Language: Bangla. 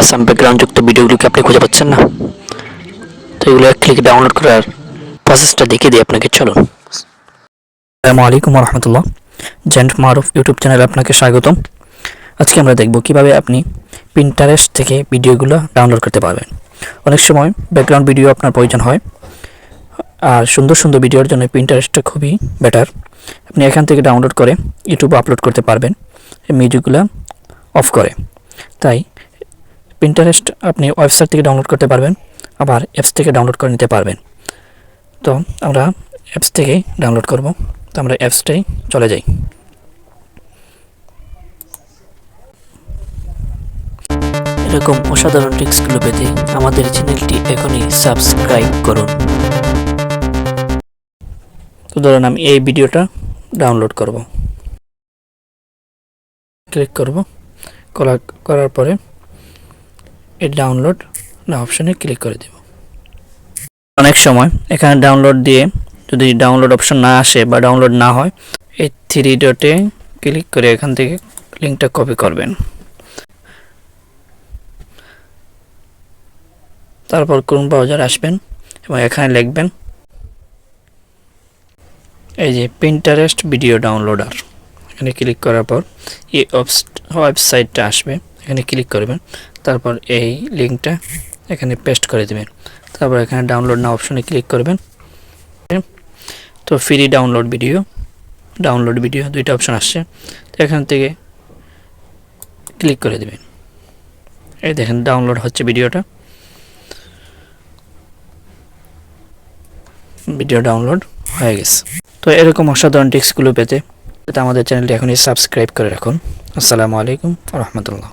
অসাম ব্যাকগ্রাউন্ডযুক্ত ভিডিওগুলোকে আপনি খুঁজে পাচ্ছেন না? তো এগুলো এক ক্লিকে ডাউনলোড করার প্রসেসটা দেখিয়ে দিই আপনাকে, চলুন। আসসালামু আলাইকুম রহমতুল্লাহ জেন্ট মারুফ ইউটিউব চ্যানেলে আপনাকে স্বাগতম। আজকে আমরা দেখব কীভাবে আপনি পিন্টারেস্ট থেকে ভিডিওগুলো ডাউনলোড করতে পারবেন। অনেক সময় ব্যাকগ্রাউন্ড ভিডিও আপনার প্রয়োজন হয়। আর সুন্দর সুন্দর ভিডিওর জন্য পিন্টারেস্টটা খুবই বেটার আপনি এখান থেকে ডাউনলোড করে ইউটিউবে আপলোড করতে পারবেন। মিউজিকগুলো অফ করে। তাই পিন্টারেস্ট আপনি ওয়েবসাইট থেকে ডাউনলোড করতে পারবেন, আবার অ্যাপস থেকে ডাউনলোড করে নিতে পারবেন। তো আমরা অ্যাপস থেকেই ডাউনলোড করব, তো আমরা অ্যাপসটাই চলে যাই। এরকম অসাধারণ ট্রিক্সগুলো পেতে আমাদের চ্যানেলটি এখনই সাবস্ক্রাইব করুন। তো ধরুন আমি এই ভিডিওটা ডাউনলোড করব। ক্লিক করব। করা করার পরে এই ডাউনলোড না অপশানে ক্লিক করে দেব। অনেক সময় এখানে ডাউনলোড দিয়ে যদি ডাউনলোড অপশন না আসে বা ডাউনলোড না হয়, এই থ্রি ডটে ক্লিক করে এখান থেকে লিঙ্কটা কপি করবেন। তারপর কোন ব্রাউজার আসবেন এবং এখানে লিখবেন, এই যে পিন্টারেস্ট ভিডিও ডাউনলোডার এখানে ক্লিক করার পর এই ওয়েবসাইটটা আসবে। এখানে ক্লিক করবেন, তারপর এই লিঙ্কটা এখানে পেস্ট করে দেবেন। তারপর এখানে ডাউনলোড না অপশনে ক্লিক করবেন। তো free download video download video দুইটা অপশন আসছে। তো এখান থেকে ক্লিক করে দেবেন। এই দেখেন ডাউনলোড হচ্ছে ভিডিওটা ভিডিও ডাউনলোড হয়ে গেছে। তো এরকম অসাধারণ টিক্সগুলো পেতে আমাদের চ্যানেলটি এখনই সাবস্ক্রাইব করে রাখুন। আসসালামু আলাইকুম রহমতুল্লাহ।